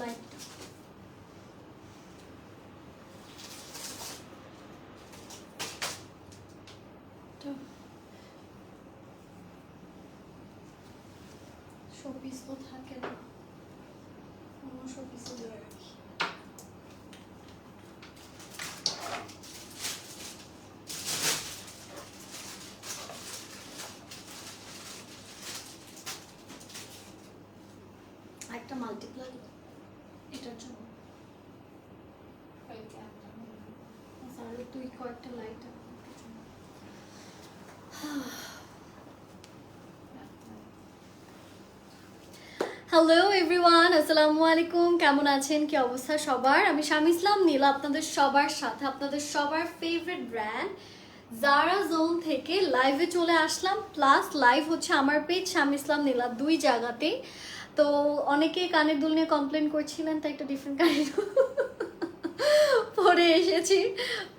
Light showpiece তো থাকে না। রাখি। একটা মাল্টিপ্লাই জন্য। দুই কয়েকটা লাইট হ্যালো এভরিওয়ান আসসালামু আলাইকুম কেমন আছেন? কি অবস্থা সবার? আমি শামি ইসলাম, নীলা আপনাদের সবার সাথে, আপনাদের সবার ফেভারিট ব্র্যান্ড জারা জোন থেকে লাইভে চলে আসলাম। প্লাস লাইভ হচ্ছে আমার পেজ শামি ইসলাম, নীলা, দুই জায়গাতেই। তো অনেকে কানের দুল নিয়ে কমপ্লেন করছিলেন, তাই একটা ডিফারেন্ট কানের পরে এসেছি।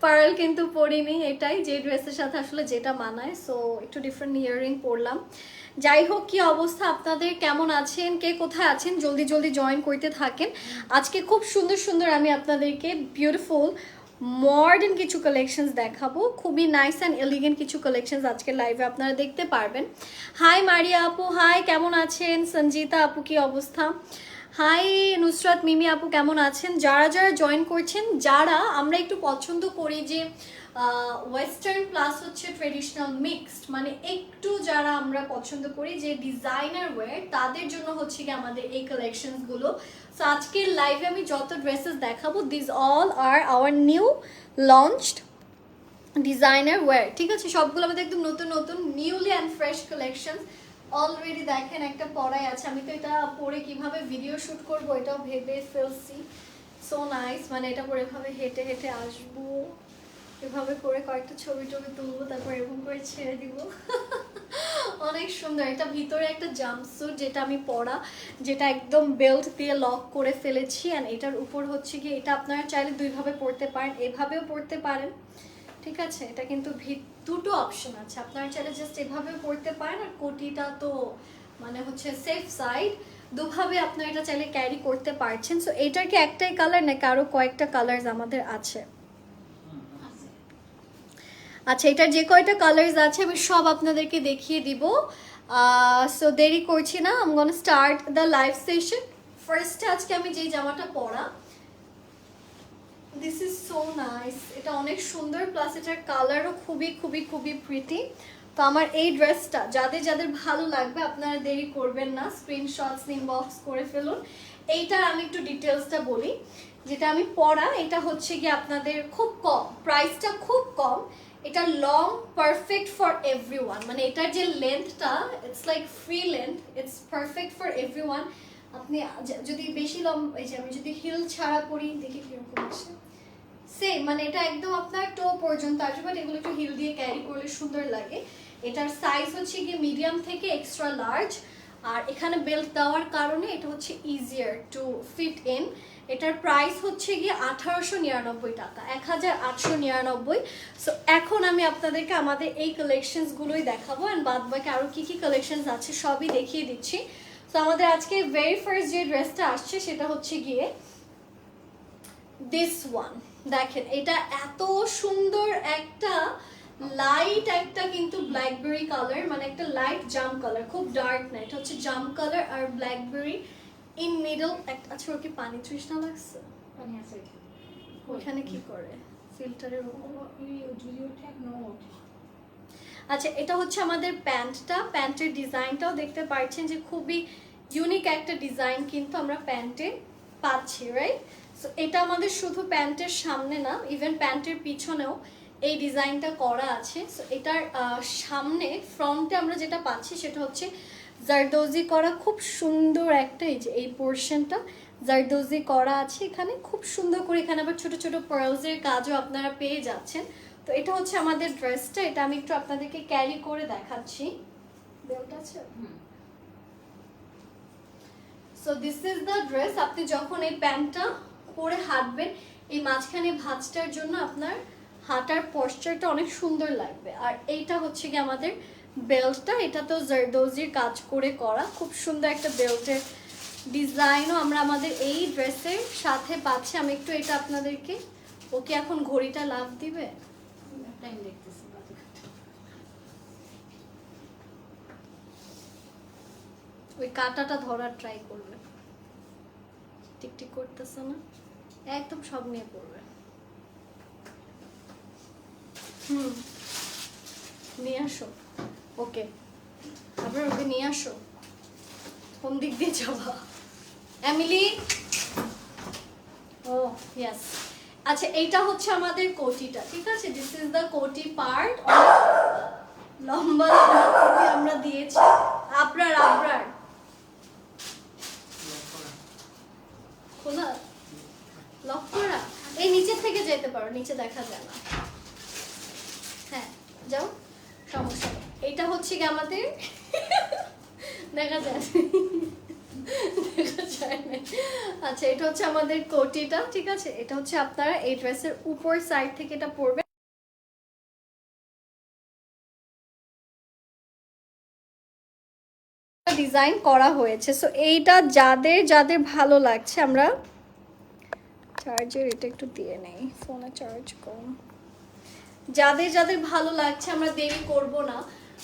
পার্ল কিন্তু পরিনি এটাই, যে ড্রেসের সাথে আসলে যেটা মানায় সো একটু ডিফারেন্ট ইয়ারিং পরলাম। যাই হোক, কি অবস্থা আপনাদের? কেমন আছেন? কে কোথায় আছেন? জলদি জলদি জয়েন করতে থাকেন। আজকে খুব সুন্দর সুন্দর আমি আপনাদেরকে বিউটিফুল মডার্ন কিছু কালেকশনস দেখাবো। খুবই নাইস অ্যান্ড এলিগেন্ট কিছু কালেকশনস আজকে লাইভে আপনারা দেখতে পারবেন। হাই মারিয়া আপু। হাই কেমন আছেন? সঞ্জিতা আপু, কি অবস্থা? হাই নুসরাত, মিমি আপু, কেমন আছেন? যারা যারা জয়েন করছেন, যারা আমরা একটু পছন্দ করি যে ওয়েস্টার্ন প্লাস হচ্ছে ট্রেডিশনাল মিক্সড মানে একটু যারা আমরা পছন্দ করি যে ডিজাইনার ওয়্যার তাদের জন্য হচ্ছে কি আমাদের এই কালেকশনসগুলো সো আজকের লাইভে আমি যত ড্রেসেস দেখাবো this all are our new launched designer wear ঠিক আছে? সবগুলো আমাদের একদম নতুন নতুন newly and fresh collection already দেখেন একটা পড়াই আছে। আমি তো এটা পরে কীভাবে ভিডিও শুট করব, এটাও ভেবে ফেলছি। সো নাইস মানে এটা পরে এভাবে হেঁটে হেঁটে আসব। এভাবে করে কয়েকটা ছবি টবি তুলবো, তারপর এরকম করে ছেড়ে দিব। অনেক সুন্দর। এটা ভিতরে একটা জাম্পস্যুট যেটা আমি পরা, যেটা একদম বেল্ট দিয়ে লক করে ফেলেছি। অ্যান্ড এটার উপর হচ্ছে কি এটা আপনারা চাইলে দুইভাবে পড়তে পারেন। এভাবেও পড়তে পারেন। ঠিক আছে? এটা কিন্তু দুটো অপশন আছে। আপনারা চাইলে জাস্ট এভাবেও পড়তে পারেন। আর কোটিটা তো মানে হচ্ছে সেফ সাইড দুভাবে আপনারা এটা চাইলে ক্যারি করতে পারছেন। সো এটার কি একটাই কালার নাকি আরও কয়েকটা কালার্স আমাদের আছে? আচ্ছা এটার যে কয়টা কালার্স আছে আমি সব আপনাদেরকে দেখিয়ে দিব। সো দেরি করছি না আম gonna start the live session ফার্স্টে আজকে আমি যেই জামাটা পরা দিস ইজ সো নাইস এটা অনেক সুন্দর প্লাস এটার কালারও খুবই খুবই খুবই প্রিটি তো আমার এই ড্রেসটা যাদের যাদের ভালো লাগবে, আপনারা দেরি করবেন না স্ক্রিনশটস ইনবক্স করে ফেলুন। এইটার আমি একটু ডিটেলসটা বলি। যেটা আমি পরা, এটা হচ্ছে কি আপনাদের খুব কম প্রাইসটা খুব কম এটা লং পারফেক্ট ফর এভরি মানে এটার যে লেন্থটা it's like free length it's perfect for every আপনি যদি বেশি লম এই যে আমি যদি হিল ছাড়া পরি দেখি কীরকম আসে। সেম মানে এটা একদম আপনার টো পর্যন্ত আসবে বাট এগুলো একটু হিল দিয়ে ক্যারি করলে সুন্দর লাগে। এটার সাইজ হচ্ছে গিয়ে মিডিয়াম থেকে এক্সট্রা লার্জ আর এখানে বেল্ট দেওয়ার কারণে এটা হচ্ছে ইজিয়ার টু ফিট ইন এটার প্রাইস হচ্ছে গিয়ে আঠারোশো নিরানব্বই টাকা এক হাজার আটশো নিরানব্বই। সো এখন আমি আপনাদেরকে আমাদের এই কালেকশনসগুলোই দেখাবো অ্যান্ড বাদ বাকি আরও কী কী কালেকশনস আছে সবই দেখিয়ে দিচ্ছি। তো আমাদের আজকে ভেরি ফার্স্ট যে ড্রেসটা আসছে সেটা হচ্ছে গিয়ে দিস ওয়ান দেখেন, এটা এত সুন্দর একটা লাইট একটা কিন্তু ব্ল্যাকবেরি কালার মানে একটা লাইট জাম কালার খুব ডার্ক না এটা হচ্ছে জাম কালার আর ব্ল্যাকবেরি ইন মিডল একটা আচ্ছা ওর কি পানি তৃষ্ণা লাগছে? ওইখানে কি করে? ফিল্টারের আচ্ছা এটা হচ্ছে আমাদের প্যান্টটা। প্যান্টের ডিজাইনটাও দেখতে পাচ্ছেন যে খুবই ইউনিক একটা ডিজাইন কিন্তু আমরা প্যান্টে পাচ্ছি রাইট সো এটা আমাদের শুধু প্যান্টের সামনে না ইভেন প্যান্টের পিছনেও এই ডিজাইনটা করা আছে। সো এটার সামনে ফ্রন্টে আমরা যেটা পাচ্ছি সেটা হচ্ছে জারদোজি করা খুব সুন্দর একটা এই যে এই পোর্শনটা জারদোজি করা আছে এখানে। খুব সুন্দর করে এখানে আবার ছোট ছোট পার্লসের কাজও আপনারা পেয়ে যাচ্ছেন। তো এটা হচ্ছে আমাদের ড্রেসটা এটা আমি একটু আপনাদেরকে ক্যারি করে দেখাচ্ছি। বেল্ট আছে? So this is the dress আপনি যখন এই প্যান্টটা পরে হাঁটবেন এই মাঝখানে ভাঁজটার জন্য আপনার হাঁটার পশ্চারটা অনেক সুন্দর লাগবে। আর এইটা হচ্ছে কি আমাদের বেল্টটা এটা তো জারদোজির কাজ করে করা। খুব সুন্দর একটা বেল্টের ডিজাইনও আমরা আমাদের এই ড্রেসের সাথে পাচ্ছি। আমি একটু এটা আপনাদেরকে ওকে এখন ঘড়িটা লাভ দিবে? টাইম দেখতেছি ওই কাটাটা ধরার ট্রাই করবে। টিকটিক করতেছে না? একদম সব নিয়ে পড়বে। হুম নিয়ে আসো। ওকে আপনার ওকে নিয়ে আসো। কোন দিক দিয়ে যাবা? অ্যামিলি ও ইয়েস আচ্ছা এইটা হচ্ছে আমাদের কোটিটা, ঠিক আছে? দিস ইজ দ্য কোটি পার্ট লম্বা কোটি আমরা দিয়েছি। আপনার আপনার খোলা। লক করা এই নিচে থেকে যেতে পারো, নিচে দেখা যায় না। হ্যাঁ যাও, সমস্যা এইটা হচ্ছে কি আমাদের? দেখা যায় আচ্ছা এটা হচ্ছে আমাদের কোটিটা, ঠিক আছে? এটা হচ্ছে আপনারা এই ড্রেসের উপর সাইড থেকে এটা পরবে ডিজাইন করা হয়েছে। সো এইটা যাদের যাদের ভালো লাগছে, আমরা চার্জের এটা একটু দিয়ে নেই। ফোনে চার্জ কম। যাদের যাদের ভালো লাগছে, আমরা দেরি করব না।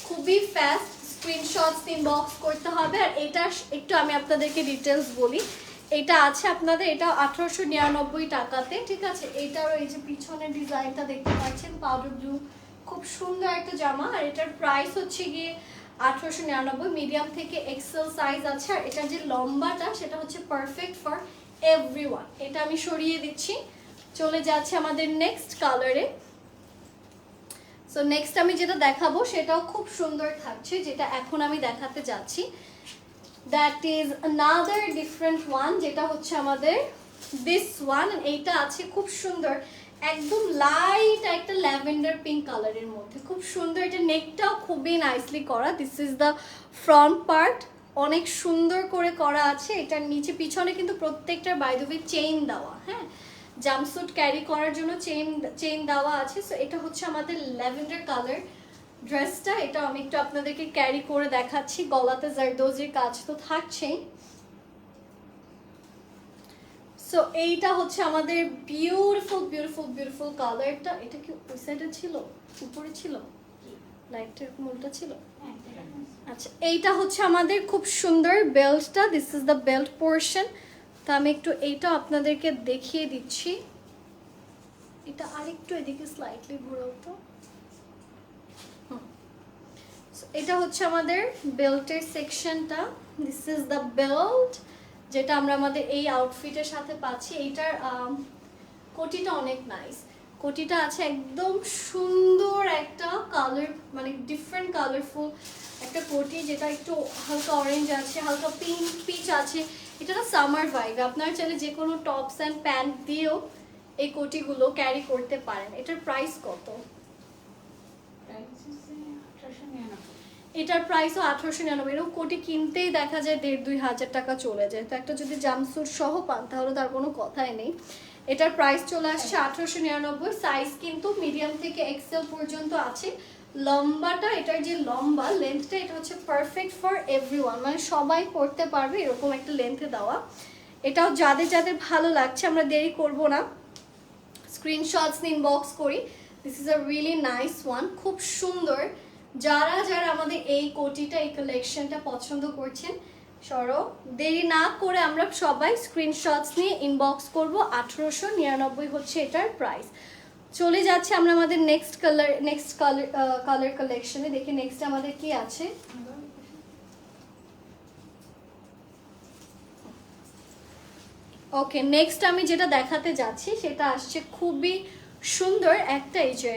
খুবই ফাস্ট স্ক্রিনশটস ইনবক্স করতে হবে। আর এটা একটু আমি আপনাদেরকে ডিটেলস বলি। এটা আছে আপনাদের, এটা আঠারোশো নিরানব্বই টাকাতে, ঠিক আছে? এইটারও এই যে পিছনের ডিজাইনটা দেখতে পাচ্ছেন পাউডার ব্লু খুব সুন্দর একটা জামা। আর এটার প্রাইস হচ্ছে গিয়ে আঠারোশো নিরানব্বই মিডিয়াম থেকে এক্সেল সাইজ আছে। আর এটার যে লম্বাটা, সেটা হচ্ছে পারফেক্ট ফর এভরি এটা আমি সরিয়ে দিচ্ছি। চলে যাচ্ছে আমাদের নেক্সট কালারে সো নেক্সট আমি যেটা দেখাবো সেটাও খুব সুন্দর থাকছে, যেটা এখন আমি দেখাতে যাচ্ছি। That is another different one যেটা হচ্ছে আমাদের দিস ওয়ান এইটা আছে খুব সুন্দর, একদম লাইট একটা ল্যাভেন্ডার পিঙ্ক কালারের মধ্যে। খুব সুন্দর, এটা নেকটাও খুবই নাইসলি করা। This is the front part অনেক সুন্দর করে করা আছে। এটার নিচে, পিছনে কিন্তু প্রত্যেকটার বাইদবে চেইন দেওয়া হ্যাঁ? জাম্পস্যুট ক্যারি করার জন্য চেইন চেইন দেওয়া আছে। সো এটা হচ্ছে আমাদের ল্যাভেন্ডার কালার ড্রেসটা এটা আমি একটু আপনাদেরকে ক্যারি করে দেখাচ্ছি। গলাতে জারদোজির কাজ তো থাকছেই। সো এইটা হচ্ছে আমাদের বিউটিফুল বিউটিফুল বিউটিফুল কালারটা এটা কি ওই সাইডে ছিল? উপরে ছিল? লাইটটা এরকম উল্টা ছিল? হ্যাঁ। আচ্ছা এইটা হচ্ছে আমাদের খুব সুন্দর বেল্টটা this is the belt portion তা আমি একটু এইটা আপনাদেরকে দেখিয়ে দিচ্ছি। এটা আরেকটু এদিকে স্লাইটলি ঘুরাও তো। এটা হচ্ছে আমাদের বেল্টের সেকশনটা দিস ইজ দ্য বেল্ট যেটা আমরা আমাদের এই আউটফিটের সাথে পাচ্ছি। এইটার কোটিটা অনেক নাইস কোটিটা আছে একদম সুন্দর একটা কালার মানে ডিফারেন্ট কালারফুল একটা কোটি যেটা একটু হালকা অরেঞ্জ আছে হালকা পিঙ্ক পিচ আছে। এটা না সামার ভাইব আপনারা চাইলে যে কোনো টপস অ্যান্ড প্যান্ট দিয়েও এই কোটিগুলো ক্যারি করতে পারেন। এটার প্রাইস কত? Price হচ্ছে 1899 এটার প্রাইসও আঠারোশো নিরানব্বই। এরকম কোটি কিনতেই দেখা যায় দেড় দুই হাজার টাকা চলে যায়। তো একটা যদি জামসুট সহ পান তাহলে তার কোনো কথাই নেই। এটার প্রাইস চলে আসছে আঠারোশো নিরানব্বই। সাইজ কিন্তু মিডিয়াম থেকে এক্সেল পর্যন্ত আছে। লম্বাটা, এটার যে লম্বা লেন্থটা এটা হচ্ছে পারফেক্ট ফর এভরি মানে সবাই পড়তে পারবে এরকম একটা লেন্থে দেওয়া। এটাও যাদের যাদের ভালো লাগছে, আমরা দেরি করব না। স্ক্রিনশটস ইনবক্স করি। This is a really nice one খুব সুন্দর। যারা যারা আমাদের এই কোটিটা, এই কালেকশনটা পছন্দ করছেন সরো, দেরি না করে আমরা সবাই স্ক্রিনশটস নিয়ে ইনবক্স করব। আঠেরোশো নিরানব্বই হচ্ছে এটার প্রাইস চলে যাচ্ছে আমরা আমাদের next colour next colour colour কালেকশনে দেখি নেক্সট আমাদের কি আছে? ওকে নেক্সট আমি যেটা দেখাতে যাচ্ছি, সেটা আসছে খুবই সুন্দর একটা এই যে,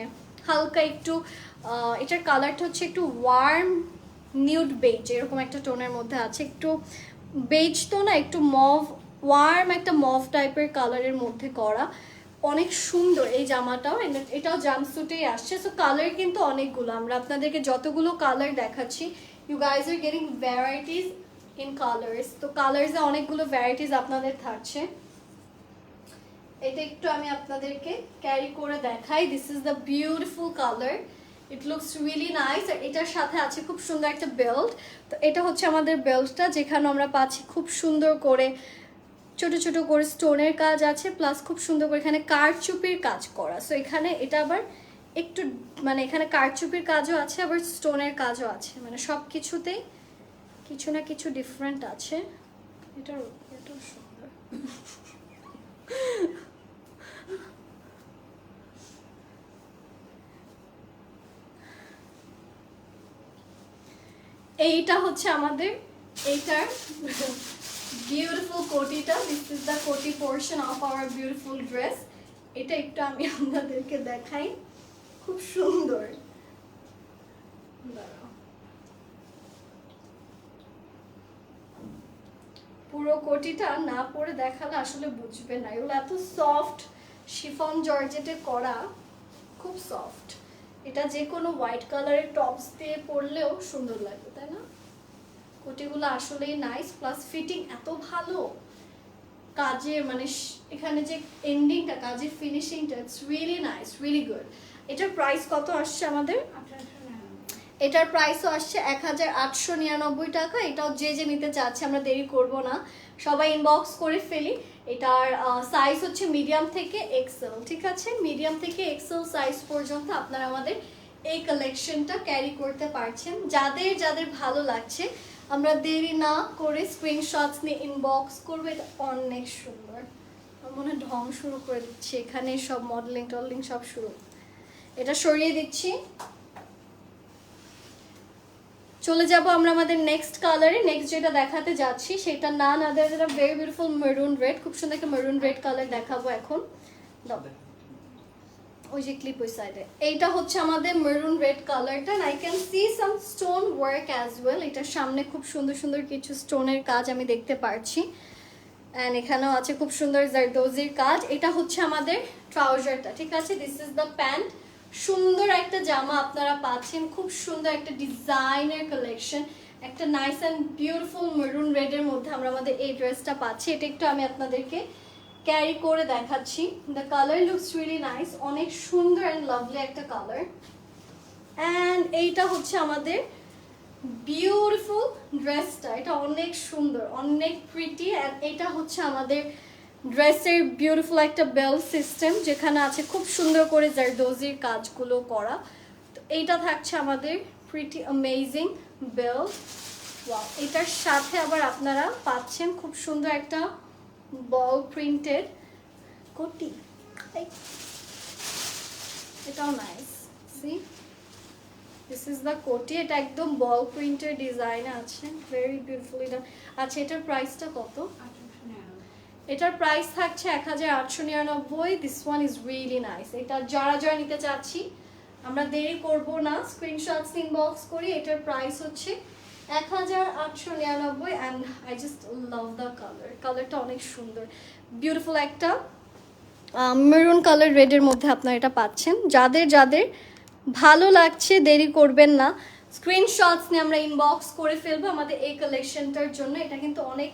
হালকা একটু এটার কালারটা হচ্ছে একটু ওয়ার্ম নিউড বেজ এরকম একটা টোনের মধ্যে আছে। একটু বেজ তো না, একটু মভ ওয়ার্ম একটা মভ টাইপের কালারের মধ্যে করা। অনেক সুন্দর এই জামাটাও এটাও জামস্যুটেই আসছে। সো কালার কিন্তু অনেকগুলো। আমরা আপনাদেরকে যতগুলো কালার দেখাচ্ছি you guys are getting varieties in colours তো কালার্সে অনেকগুলো ভ্যারাইটিস আপনাদের থাকছে। এটা একটু আমি আপনাদেরকে ক্যারি করে দেখাই। This is the beautiful colour it looks really nice আর এটার সাথে আছে খুব সুন্দর একটা বেল্ট তো এটা হচ্ছে আমাদের বেল্টটা যেখানে আমরা পাচ্ছি খুব সুন্দর করে ছোট ছোট করে স্টোনের কাজ আছে প্লাস খুব সুন্দর করে এখানে কারচুপির কাজ করা। সো এখানে এটা আবার একটু মানে এখানে কারচুপির কাজও আছে, আবার স্টোনের কাজও আছে। মানে সব কিছুতেই কিছু না কিছু ডিফারেন্ট আছে। এটার এটাও সুন্দর। এইটা হচ্ছে আমাদের এইটার বিউটিফুল কোটিটা। দিস ইজ দ্য কোটি portion of our beautiful dress এটা একটু আমি আপনাদেরকে দেখাই। খুব সুন্দর। পুরো কোটিটা না পরে দেখালে আসলে বুঝবে না। এগুলো এত সফট শিফন জর্জেটে করা। খুব সফট এটা যে কোনো হোয়াইট কালারের টপস দিয়ে পরলেও সুন্দর লাগবে তাই না? কোটিগুলো আসলেই নাইস প্লাস ফিটিং এত ভালো। কাজে মানে এখানে যে এন্ডিংটা কাজের ফিনিশিংটা it's really nice really good এটার প্রাইস কত আসছে আমাদের? এটার প্রাইসও আসছে এক হাজার আটশো নিরানব্বই টাকা। এটাও যে যে নিতে চাচ্ছে, আমরা দেরি করব না। সবাই ইনবক্স করে ফেলি। এটার সাইজ হচ্ছে মিডিয়াম থেকে এক্সেল ঠিক আছে? মিডিয়াম থেকে এক্সেল সাইজ পর্যন্ত আপনারা আমাদের এই কালেকশনটা ক্যারি করতে পারছেন। যাদের যাদের ভালো লাগছে, আমরা দেরি না করে স্ক্রিনশটস নিয়ে ইনবক্স করব। এটা অনেক সুন্দর। মনে ঢং শুরু করে দিচ্ছি। এখানে সব মডেলিং টডেলিং সব শুরু। এটা সরিয়ে দিচ্ছি। চলে যাব আমরা আমাদের নেক্সট কালারে নেক্সট যেটা দেখাতে যাচ্ছি সেটা না না দেয় যেটা ভেরি বিউটিফুল মেরুন রেড খুব সুন্দর একটা মেরুন রেড কালার দেখাবো এখন। ওই যে ক্লিপ ওই সাইডে এইটা হচ্ছে আমাদের মেরুন রেড কালারটা I can see some stone work as well এটার সামনে খুব সুন্দর সুন্দর কিছু স্টোনের কাজ আমি দেখতে পারছি। অ্যান্ড এখানেও আছে খুব সুন্দর জারদোজির কাজ। এটা হচ্ছে আমাদের ট্রাউজারটা ঠিক আছে? দিস ইজ দ্য প্যান্ট সুন্দর একটা জামা আপনারা পাচ্ছেন, খুব সুন্দর একটা ডিজাইনের কালেকশন একটা নাইস অ্যান্ড বিউটিফুল মেরুন রেডের মধ্যে আমরা আমাদের এই ড্রেসটা পাচ্ছি। এটা একটু আমি আপনাদেরকে ক্যারি করে দেখাচ্ছি। The colour looks really nice অনেক সুন্দর অ্যান্ড লাভলি একটা কালার অ্যান্ড এইটা হচ্ছে আমাদের বিউটিফুল ড্রেসটা এটা অনেক সুন্দর, অনেক প্রিটি অ্যান্ড এটা হচ্ছে আমাদের ড্রেসের বিউটিফুল একটা বেল সিস্টেম যেখানে আছে খুব সুন্দর করে জারদোজির কাজগুলো করা। তো এইটা থাকছে আমাদের প্রিটি অ্যামেজিং বেল এটার সাথে আবার আপনারা পাচ্ছেন খুব সুন্দর একটা বল প্রিন্টেড কোটি। এটাও nice see this is the কোটি, এটা একদম বল প্রিন্টের ডিজাইন আছে। ভেরি বিউটিফুল আচ্ছা এটার প্রাইসটা কত? নিরানব্বই এটার প্রাইস থাকছে এক হাজার আটশো নিরানব্বই this one is really nice এটা যারা যারা নিতে চাচ্ছি, আমরা দেরি করব না স্ক্রিনশটস ইনবক্স করি, এটার প্রাইস হচ্ছে এক হাজার আটশো নিরানব্বই and I just love the colour কালারটা অনেক সুন্দর। বিউটিফুল একটা মেরুন কালার রেডের মধ্যে আপনারা এটা পাচ্ছেন। যাদের যাদের ভালো লাগছে, দেরি করবেন না। স্ক্রিনশটস নিয়ে আমরা ইনবক্স করে ফেলব। আমাদের এই কালেকশনটার জন্য এটা কিন্তু অনেক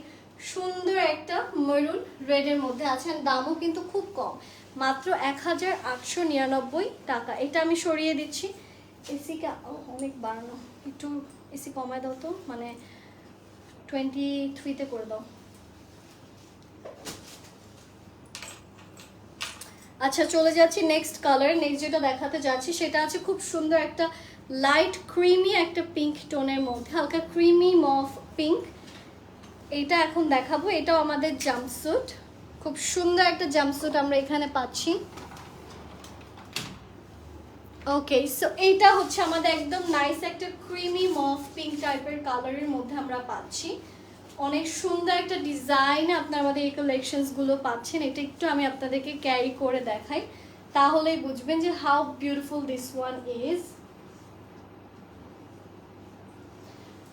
সুন্দর একটা মেরুন রেডের মধ্যে আছে দামও কিন্তু খুব কম। মাত্র এক হাজার আটশো নিরানব্বই টাকা। এটা আমি সরিয়ে দিচ্ছি। এসিকে অনেক বাড়ানো। একটু এসি কমায় দাও তো। মানে টোয়েন্টি থ্রিতে করে দাও। আচ্ছা চলে যাচ্ছি নেক্সট কালার নেক্সট যেটা দেখাতে যাচ্ছি, সেটা আছে খুব সুন্দর একটা লাইট ক্রিমি একটা পিঙ্ক টোনের মধ্যে। হালকা ক্রিমি মফ পিঙ্ক এটা এখন দেখাবো, এটাও আমাদের জাম্পস্যুট খুব সুন্দর একটা জাম্পস্যুট আমরা এখানে পাচ্ছি। ওকে সো এইটা হচ্ছে আমাদের একদম নাইস একটা ক্রিমি মফ পিঙ্ক টাইপের কালারের মধ্যে আমরা পাচ্ছি। অনেক সুন্দর একটা ডিজাইন আপনার আমাদের এই কালেকশনসগুলো পাচ্ছেন, এটা একটু আমি আপনাদেরকে ক্যারি করে দেখাই। তাহলেই বুঝবেন যে how beautiful this one is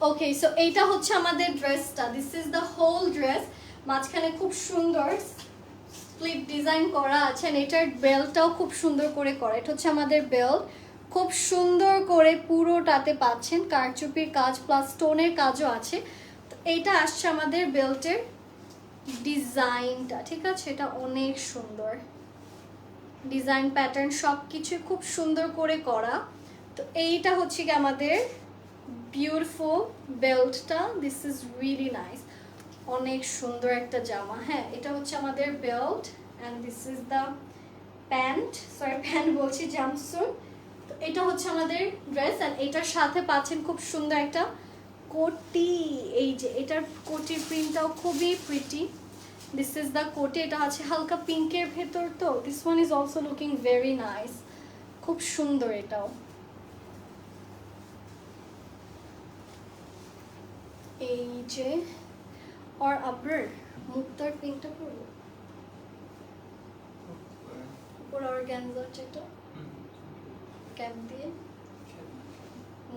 okay so এইটা হচ্ছে আমাদের ড্রেসটা। This is the whole dress মাঝখানে খুব সুন্দর স্প্লিট ডিজাইন করা আছে এটার বেল্টটাও খুব সুন্দর করে করা। এটা হচ্ছে আমাদের বেল্ট খুব সুন্দর করে পুরোটাতে পাচ্ছেন। কারচুপির কাজ প্লাস স্টোনের কাজও আছে। তো এইটা আসছে আমাদের বেল্টের ডিজাইনটা ঠিক আছে? এটা অনেক সুন্দর। ডিজাইন প্যাটার্ন সব কিছু খুব সুন্দর করে করা। তো এইটা হচ্ছে কি আমাদের বিউটিফুল বেল্টটা দিস ইজ রিয়েলি নাইস অনেক সুন্দর একটা জামা হ্যাঁ এটা হচ্ছে আমাদের belt and this is the pant sorry pant বলছি জাম্পসুট তো এটা হচ্ছে আমাদের ড্রেস অ্যান্ড এটার সাথে পাচ্ছেন খুব সুন্দর একটা কোটি, এই যে এটার কোটির প্রিন্টটাও খুবই প্রিটি দিস ইজ দ্য কোটি, এটা আছে হালকা পিঙ্কের ভেতর তো this one is also looking very nice খুব সুন্দর এটাও। এই যে আর আবার মুক্তার পিঙ্কটা পড়ব উপর অর্গ্যানজার যেটা ক্যাপ দিয়ে।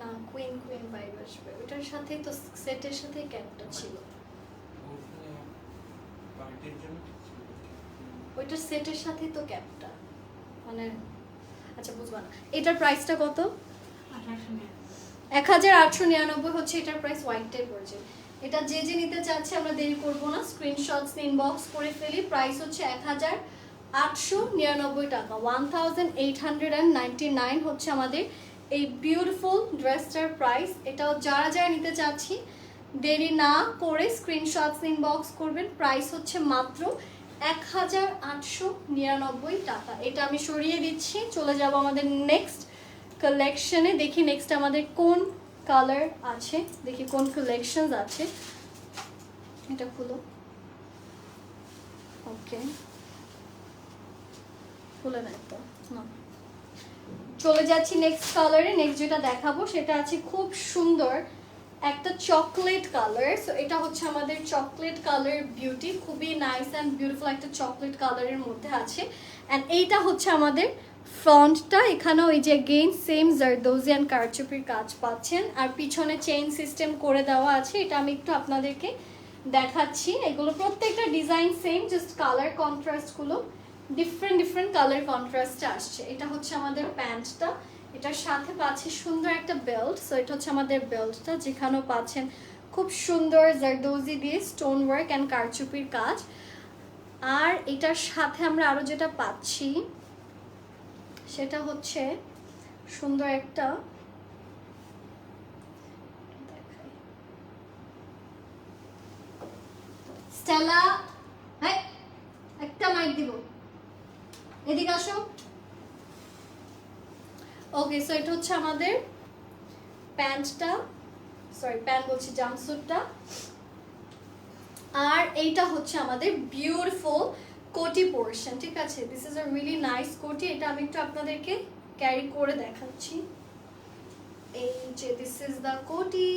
না কুইন কুইন ভাইব আসবে। ওটার সাথেই তো সেটের সাথে ক্যাপটা ছিল। ওইটার সেটের সাথেই তো ক্যাপটা মানে আচ্ছা বুঝবা না। এটার প্রাইসটা কত? আঠারোশো নিরানব্বই। এক হাজার আটশো নিরানব্বই হচ্ছে এটার প্রাইস হোয়াইটটাই পড়ছে এটা যে যে নিতে চাচ্ছে আমরা দেরি করব না। স্ক্রিনশটস ইনবক্স করে ফেলি। প্রাইস হচ্ছে এক হাজার আটশো নিরানব্বই টাকা। One thousand eight hundred and ninety nine হচ্ছে আমাদের এই বিউটিফুল ড্রেসটার প্রাইস এটাও যারা যারা নিতে চাচ্ছি, দেরি না করে স্ক্রিনশটস ইনবক্স করবেন। প্রাইস হচ্ছে মাত্র এক হাজার আটশো নিরানব্বই টাকা। এটা আমি সরিয়ে দিচ্ছি। চলে যাব আমাদের নেক্সট কালেকশনে দেখি নেক্সট আমাদের কোন কালার আছে, দেখি কোন কালেকশনস আছে। এটা খুলো। ওকে খুলে নেয় তো না। চলে যাচ্ছি নেক্সট কালারে নেক্সট যেটা দেখাবো সেটা আছে খুব সুন্দর একটা চকলেট কালার সো এটা হচ্ছে আমাদের চকলেট কালার বিউটি খুবই নাইস অ্যান্ড বিউটিফুল একটা চকলেট কালারের মধ্যে আছে। অ্যান্ড এইটা হচ্ছে আমাদের ফ্রন্টটা এখানে ওই যে গেইন সেম জারদোজিয়ান কারচুপির কাজ পাচ্ছেন। আর পিছনে চেইন সিস্টেম করে দেওয়া আছে, এটা আমি একটু আপনাদেরকে দেখাচ্ছি। এগুলো প্রত্যেকটা ডিজাইন সেম জাস্ট কালার কন্ট্রাস্টগুলো ডিফারেন্ট ডিফারেন্ট কালার কন্ট্রাস্ট আসছে। এটা হচ্ছে আমাদের প্যান্টটা এটার সাথে পাচ্ছে সুন্দর একটা বেল্ট সো এটা হচ্ছে আমাদের বেল্টটা যেখানেও পাচ্ছেন খুব সুন্দর জারদোজি দিয়ে স্টোন ওয়ার্ক অ্যান্ড কারচুপির কাজ। আর এটার সাথে আমরা আরও যেটা পাচ্ছি সেটা হচ্ছে সুন্দর একটা একটা মাইক দিব। এদিকে আসো। ওকে সো এটা হচ্ছে আমাদের প্যান্টটা সরি প্যান্ট বলছি জাম্পস্যুটটা আর এইটা হচ্ছে আমাদের বিউটিফুল কোটি পোর্শন ঠিক আছে? This is a really nice কোটি এটা আমি একটু আপনাদেরকে ক্যারি করে দেখাচ্ছি। এই যে দিস ইজ দ্য কোটি।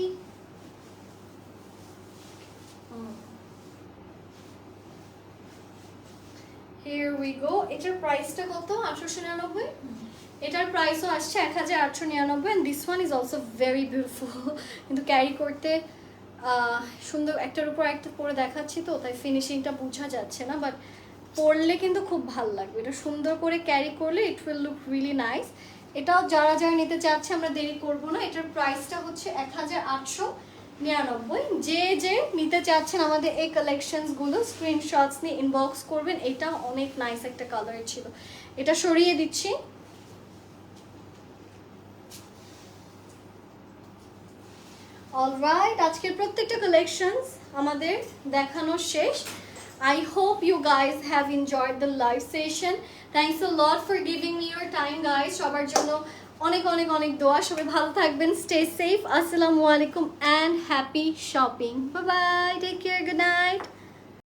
হিয়ার উই গো এটার প্রাইসটা কত? আঠারোশো নিরানব্বই? এটার প্রাইসও আসছে এক হাজার আটশো নিরানব্বই and this one is also very beautiful কিন্তু ক্যারি করতে সুন্দর একটার উপর একটা পরে দেখাচ্ছি তো তাই ফিনিশিংটা বোঝা যাচ্ছে না বাট পরলে কিন্তু খুব ভালো লাগবে। এটা সুন্দর করে ক্যারি করলে it will look really nice এটাও যারা যারা নিতে চাচ্ছে, আমরা দেরি করব না। এটার প্রাইসটা হচ্ছে এক হাজার আটশো নিরানব্বই। যে যে নিতে চাচ্ছেন আমাদের এই কালেকশনসগুলো স্ক্রিনশটস নিয়ে ইনবক্স করবেন। এটা অনেক নাইস একটা কালারের ছিল। এটা সরিয়ে দিচ্ছি। অলরাইট আজকের প্রত্যেকটা কালেকশনস আমাদের দেখানো শেষ। I hope you guys have enjoyed the live session thanks a lot for giving me your time guys সবার জন্য অনেক অনেক অনেক দোয়া। সবাই ভালো থাকবেন স্টে সেফ আসসালামু আলাইকুম and happy shopping bye bye take care good night